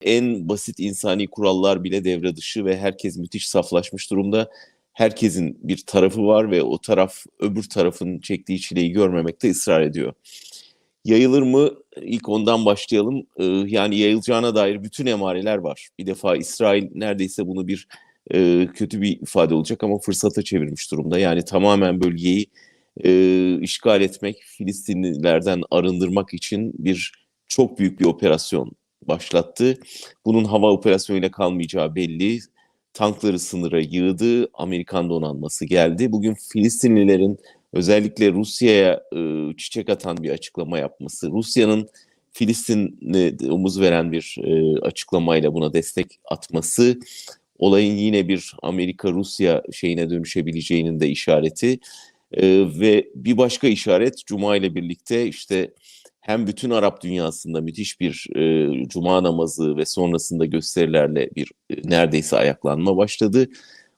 En basit insani kurallar bile devre dışı ve herkes müthiş saflaşmış durumda. Herkesin bir tarafı var ve o taraf öbür tarafın çektiği çileyi görmemekte ısrar ediyor. Yayılır mı? İlk ondan başlayalım. Ee, yani yayılacağına dair bütün emareler var. Bir defa İsrail neredeyse bunu bir e, kötü bir ifade olacak ama fırsata çevirmiş durumda. Yani tamamen bölgeyi e, işgal etmek, Filistinlilerden arındırmak için bir çok büyük bir operasyon başlattı. Bunun hava operasyonuyla kalmayacağı belli. Tankları sınıra yığdı, Amerikan donanması geldi. Bugün Filistinlilerin özellikle Rusya'ya e, çiçek atan bir açıklama yapması, Rusya'nın Filistin'e omuz veren bir e, açıklamayla buna destek atması, olayın yine bir Amerika-Rusya şeyine dönüşebileceğinin de işareti. E, ve bir başka işaret Cuma ile birlikte işte hem bütün Arap dünyasında müthiş bir e, Cuma namazı ve sonrasında gösterilerle bir e, neredeyse ayaklanma başladı.